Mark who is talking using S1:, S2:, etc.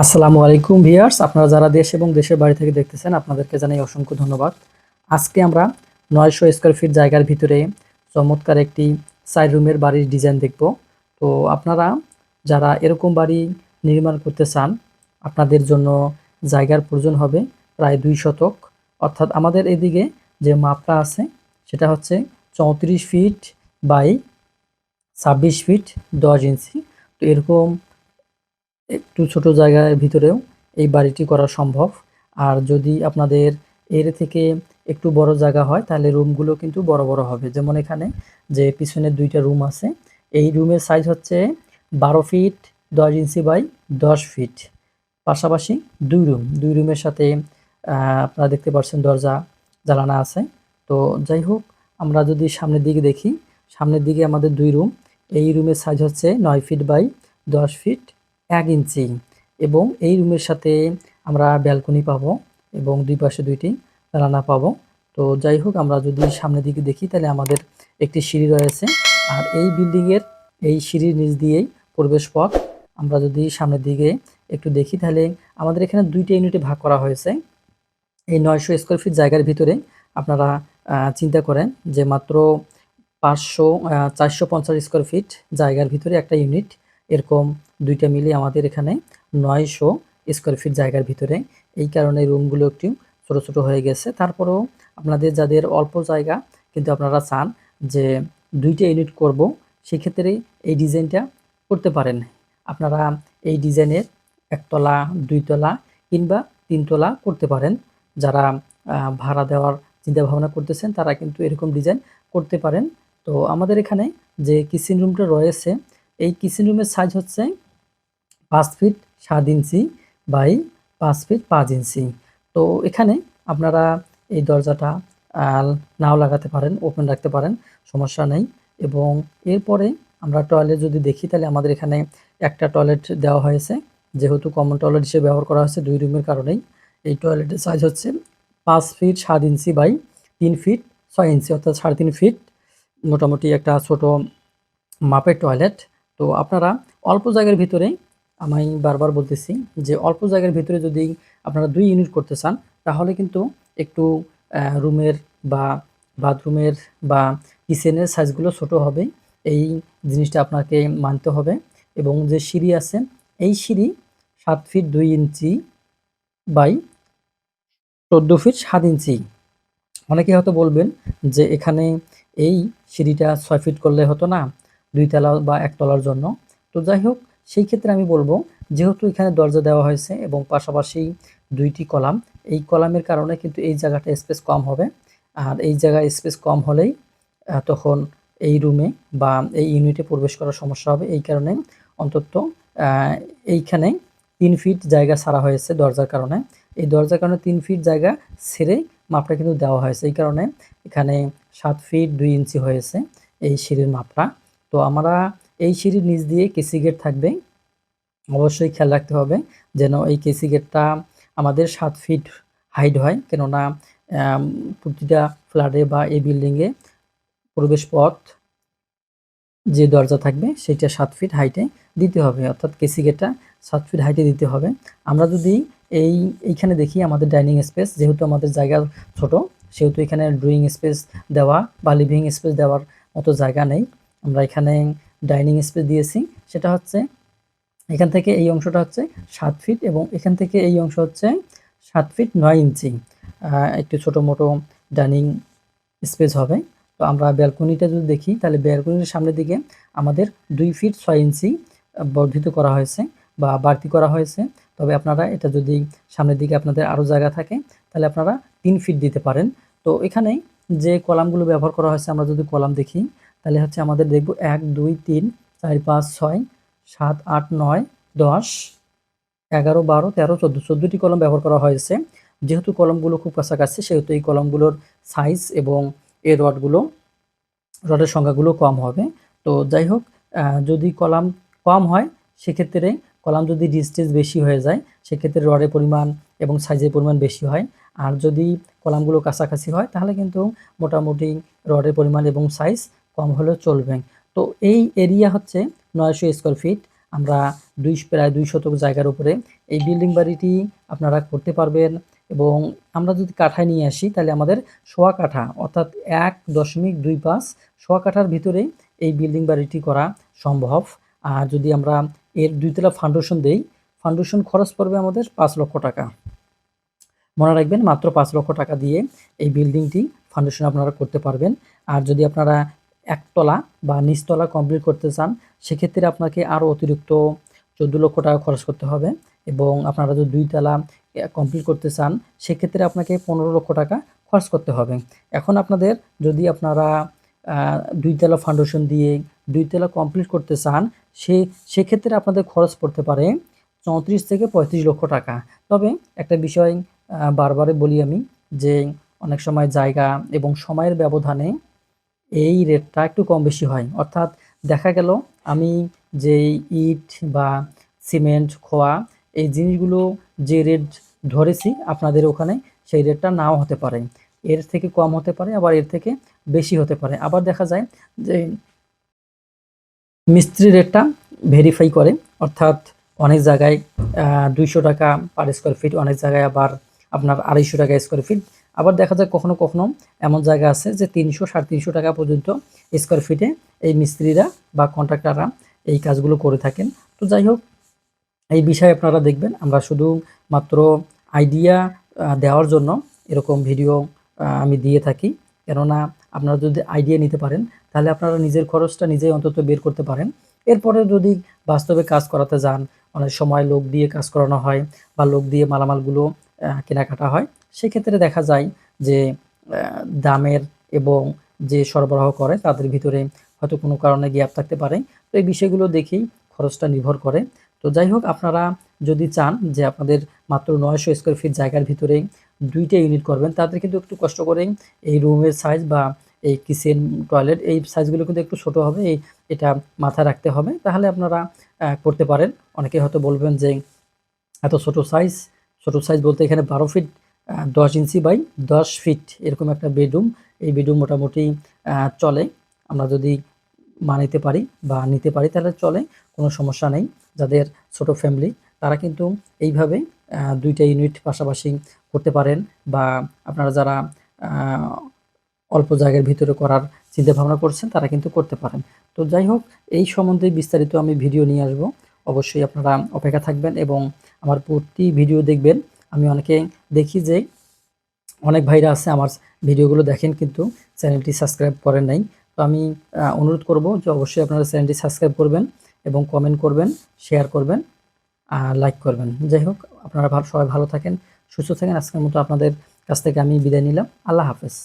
S1: আসসালামু আলাইকুম ভিয়ার্স আপনারা যারা দেশ এবং দেশের বাড়ি থেকে দেখতেছেন আপনাদেরকে জানাই অসংখ্য ধন্যবাদ আজকে আমরা নয়শো স্কোয়ার ফিট জায়গার ভিতরে চমৎকার একটি সাইড রুমের বাড়ির ডিজাইন দেখব তো আপনারা যারা এরকম বাড়ি নির্মাণ করতে চান আপনাদের জন্য জায়গার প্রয়োজন হবে প্রায় দুই শতক অর্থাৎ আমাদের এদিকে যে মাপটা আছে সেটা হচ্ছে চৌত্রিশ ফিট বাই ছাব্বিশ ফিট দশ ইঞ্চি তো এরকম একটু ছোট জায়গার ভিতরেও এই বাড়িটি করা সম্ভব আর যদি আপনাদের এর থেকে একটু বড় জায়গা হয় তাহলে রুমগুলো কিন্তু বড় বড় হবে যেমন এখানে যে পিছনের দুইটা রুম আছে এই রুমের সাইজ হচ্ছে বারো ফিট দশ ইঞ্চি বাই দশ ফিট পাশাপাশি দুই রুম দুই রুমের সাথে আপনারা দেখতে পাচ্ছেন দরজা জ্বালানা আছে তো যাই হোক আমরা যদি সামনের দিকে দেখি সামনের দিকে আমাদের দুই রুম এই রুমের সাইজ হচ্ছে নয় ফিট বাই দশ ফিট এক ইঞ্চি এবং এই রুমের সাথে আমরা ব্যালকনি পাবো এবং দুই পাশে দুইটি রান্না পাবো তো যাই হোক আমরা যদি সামনের দিকে দেখি তাহলে আমাদের একটি সিঁড়ি রয়েছে আর এই বিল্ডিংয়ের এই সিঁড়ির নিচ দিয়েই প্রবেশ পথ আমরা যদি সামনের দিকে একটু দেখি তাহলে আমাদের এখানে দুইটা ইউনিটে ভাগ করা হয়েছে এই নয়শো স্কোয়ার ফিট জায়গার ভিতরে আপনারা চিন্তা করেন যে মাত্র পাঁচশো চারশো পঞ্চাশ স্কোয়ার ফিট জায়গার ভিতরে একটা ইউনিট এরকম দুইটা মিলে আমাদের এখানে নয়শো স্কোয়ার ফিট জায়গার ভিতরে এই কারণে রুমগুলো একটু ছোটো ছোটো হয়ে গেছে তারপরেও আপনাদের যাদের অল্প জায়গা কিন্তু আপনারা চান যে দুইটা ইউনিট করব সেক্ষেত্রে এই ডিজাইনটা করতে পারেন আপনারা এই ডিজাইনের একতলা দুইতলা কিংবা তিনতলা করতে পারেন যারা ভাড়া দেওয়ার চিন্তা ভাবনা করতেছেন তারা কিন্তু এরকম ডিজাইন করতে পারেন তো আমাদের এখানে যে কিচেন রুমটা রয়েছে এই কিচেন রুমের সাইজ হচ্ছে পাঁচ ফিট সাত ইঞ্চি বাই পাঁচ ফিট পাঁচ ইঞ্চি তো এখানে আপনারা এই দরজাটা নাও লাগাতে পারেন ওপেন রাখতে পারেন সমস্যা নেই এবং এরপরে আমরা টয়লেট যদি দেখি তাহলে আমাদের এখানে একটা টয়লেট দেওয়া হয়েছে যেহেতু কমন টয়লেট হিসেবে ব্যবহার করা হয়েছে দুই রুমের কারণেই এই টয়লেটের সাইজ হচ্ছে পাঁচ ফিট সাত ইঞ্চি বাই তিন ফিট ছয় ইঞ্চি অর্থাৎ সাড়ে তিন ফিট মোটামুটি একটা ছোট মাপের টয়লেট তো আপনারা অল্প জায়গার ভিতরে আমি বারবার বলতেছি যে অল্প জায়গার ভিতরে যদি আপনারা দুই ইউনিট করতে চান তাহলে কিন্তু একটু রুমের বা বাথরুমের বা কিচেনের সাইজগুলো ছোট হবে এই জিনিসটা আপনাকে মানতে হবে এবং যে সিঁড়ি আছে এই সিঁড়ি সাত ফিট দুই ইঞ্চি বাই চোদ্দ ফিট সাত ইঞ্চি অনেকে হয়তো বলবেন যে এখানে এই সিঁড়িটা ছয় ফিট করলে হতো না দুই তলা বা এক তলার জন্য তো যাই হোক সেই ক্ষেত্রে আমি বলবো যেহেতু এখানে দরজা দেওয়া হয়েছে এবং পাশাপাশি দুইটি কলাম এই কলামের কারণে কিন্তু এই জায়গাটা স্পেস কম হবে আর এই জায়গায় স্পেস কম হলেই তখন এই রুমে বা এই ইউনিটে প্রবেশ করার সমস্যা হবে এই কারণে অন্তত এইখানে তিন ফিট জায়গা ছাড়া হয়েছে দরজার কারণে এই দরজার কারণে তিন ফিট জায়গা ছেড়ে মাপটা কিন্তু দেওয়া হয়েছে এই কারণে এখানে সাত ফিট দুই ইঞ্চি হয়েছে এই সিঁড়ির মাপটা তো আমরা এই সিঁড়ির নিচ দিয়ে কেসি গেট থাকবে অবশ্যই খেয়াল রাখতে হবে যেন এই কেসি গেটটা আমাদের সাত ফিট হাইট হয় কেননা প্রতিটা ফ্ল্যাটে বা এই বিল্ডিংয়ে প্রবেশ পথ যে দরজা থাকবে সেটা সাত ফিট হাইটে দিতে হবে অর্থাৎ কেসি গেটটা সাত ফিট হাইটে দিতে হবে আমরা যদি এই এইখানে দেখি আমাদের ডাইনিং স্পেস যেহেতু আমাদের জায়গা ছোট সেহেতু এখানে ড্রয়িং স্পেস দেওয়া বা লিভিং স্পেস দেওয়ার মতো জায়গা নেই আমরা এখানে ডাইনিং স্পেস দিয়েছি সেটা হচ্ছে এখান থেকে এই অংশটা হচ্ছে সাত ফিট এবং এখান থেকে এই অংশ হচ্ছে সাত ফিট নয় ইঞ্চি একটু ছোটো মোটো ডাইনিং স্পেস হবে তো আমরা ব্যালকনিটা যদি দেখি তাহলে ব্যালকনির সামনের দিকে আমাদের দুই ফিট ছয় ইঞ্চি বর্ধিত করা হয়েছে বা বাড়তি করা হয়েছে তবে আপনারা এটা যদি সামনের দিকে আপনাদের আরও জায়গা থাকে তাহলে আপনারা তিন ফিট দিতে পারেন তো এখানে যে কলামগুলো ব্যবহার করা হয়েছে আমরা যদি কলাম দেখি তাহলে হচ্ছে আমাদের দেখব এক দুই তিন চার পাঁচ ছয় সাত আট নয় দশ এগারো বারো তেরো চোদ্দো চোদ্দোটি কলম ব্যবহার করা হয়েছে যেহেতু কলমগুলো খুব কাছাকাছি সেহেতু এই কলমগুলোর সাইজ এবং এ রডগুলো রডের সংখ্যাগুলো কম হবে তো যাই হোক যদি কলাম কম হয় সেক্ষেত্রে কলাম যদি ডিস্টেন্স বেশি হয়ে যায় সেক্ষেত্রে রডের পরিমাণ এবং সাইজের পরিমাণ বেশি হয় আর যদি কলামগুলো কাছাকাছি হয় তাহলে কিন্তু মোটামুটি রডের পরিমাণ এবং সাইজ কম হলেও চলবে তো এই এরিয়া হচ্ছে নয়শো স্কোয়ার ফিট আমরা দুই প্রায় দুই শতক জায়গার উপরে এই বিল্ডিং বাড়িটি আপনারা করতে পারবেন এবং আমরা যদি কাঠায় নিয়ে আসি তাহলে আমাদের সোয়া কাঠা অর্থাৎ এক দশমিক দুই পাঁচ সোয়া কাঠার ভিতরে এই বিল্ডিং বাড়িটি করা সম্ভব আর যদি আমরা এর দুইতলা ফাউন্ডেশন দেই ফাউন্ডেশন খরচ পড়বে আমাদের পাঁচ লক্ষ টাকা মনে রাখবেন মাত্র পাঁচ লক্ষ টাকা দিয়ে এই বিল্ডিংটি ফাউন্ডেশন আপনারা করতে পারবেন আর যদি আপনারা একতলা বা নিচতলা কমপ্লিট করতে চান সেক্ষেত্রে আপনাকে আরও অতিরিক্ত চোদ্দো লক্ষ টাকা খরচ করতে হবে এবং আপনারা যদি দুইতলা কমপ্লিট করতে চান সেক্ষেত্রে আপনাকে পনেরো লক্ষ টাকা খরচ করতে হবে এখন আপনাদের যদি আপনারা দুইতলা ফাউন্ডেশন দিয়ে দুইতলা কমপ্লিট করতে চান সে সেক্ষেত্রে আপনাদের খরচ পড়তে পারে চৌত্রিশ থেকে পঁয়ত্রিশ লক্ষ টাকা তবে একটা বিষয় বারবারে বলি আমি যে অনেক সময় জায়গা এবং সময়ের ব্যবধানে এই রেটটা একটু কম বেশি হয় অর্থাৎ দেখা গেল আমি যেই ইট বা সিমেন্ট খোয়া এই জিনিসগুলো যে রেট ধরেছি আপনাদের ওখানে সেই রেটটা নাও হতে পারে এর থেকে কম হতে পারে আবার এর থেকে বেশি হতে পারে আবার দেখা যায় যে মিস্ত্রি রেটটা ভেরিফাই করে অর্থাৎ অনেক জায়গায় দুইশো টাকা পার স্কোয়ার ফিট অনেক জায়গায় আবার আপনার আড়াইশো টাকা স্কোয়ার ফিট আবার দেখা যায় কখনো কখনো এমন জায়গা আছে যে তিনশো সাড়ে তিনশো টাকা পর্যন্ত স্কোয়ার ফিটে এই মিস্ত্রিরা বা কন্ট্রাক্টাররা এই কাজগুলো করে থাকেন তো যাই হোক এই বিষয়ে আপনারা দেখবেন আমরা শুধু মাত্র আইডিয়া দেওয়ার জন্য এরকম ভিডিও আমি দিয়ে থাকি কেননা আপনারা যদি আইডিয়া নিতে পারেন তাহলে আপনারা নিজের খরচটা নিজেই অন্তত বের করতে পারেন এরপরে যদি বাস্তবে কাজ করাতে যান অনেক সময় লোক দিয়ে কাজ করানো হয় বা লোক দিয়ে মালামালগুলো কেনাকাটা হয় সেক্ষেত্রে দেখা যায় যে দামের এবং যে সরবরাহ করে তাদের ভিতরে হয়তো কোনো কারণে গ্যাপ থাকতে পারে তো এই বিষয়গুলো দেখেই খরচটা নির্ভর করে তো যাই হোক আপনারা যদি চান যে আপনাদের মাত্র নয়শো স্কোয়ার ফিট জায়গার ভিতরে দুইটা ইউনিট করবেন তাদের কিন্তু একটু কষ্ট করে এই রুমের সাইজ বা এই কিচেন টয়লেট এই সাইজগুলো কিন্তু একটু ছোট হবে এই এটা মাথায় রাখতে হবে তাহলে আপনারা করতে পারেন অনেকে হয়তো বলবেন যে এত ছোট সাইজ ছোট সাইজ বলতে এখানে বারো ফিট দশ ইঞ্চি বাই দশ ফিট এরকম একটা বেডরুম এই বেডরুম মোটামুটি চলে আমরা যদি মানিতে পারি বা নিতে পারি তাহলে চলে কোনো সমস্যা নেই যাদের ছোট ফ্যামিলি তারা কিন্তু এইভাবে দুইটা ইউনিট পাশাপাশি করতে পারেন বা আপনারা যারা অল্প জায়গার ভিতরে করার চিন্তাভাবনা করছেন তারা কিন্তু করতে পারেন তো যাই হোক এই সম্বন্ধে বিস্তারিত আমি ভিডিও নিয়ে আসব অবশ্যই আপনারা অপেক্ষা থাকবেন এবং আমার প্রতি ভিডিও দেখবেন আমি অনেকে দেখি যে অনেক ভাইরা আছে আমার ভিডিওগুলো দেখেন কিন্তু চ্যানেলটি সাবস্ক্রাইব করেন নাই তো আমি অনুরোধ করব যে অবশ্যই আপনারা চ্যানেলটি সাবস্ক্রাইব করবেন এবং কমেন্ট করবেন শেয়ার করবেন আর লাইক করবেন যাই হোক আপনারা সবাই ভালো থাকেন সুস্থ থাকেন আজকের মতো আপনাদের কাছ থেকে আমি বিদায় নিলাম আল্লাহ হাফেজ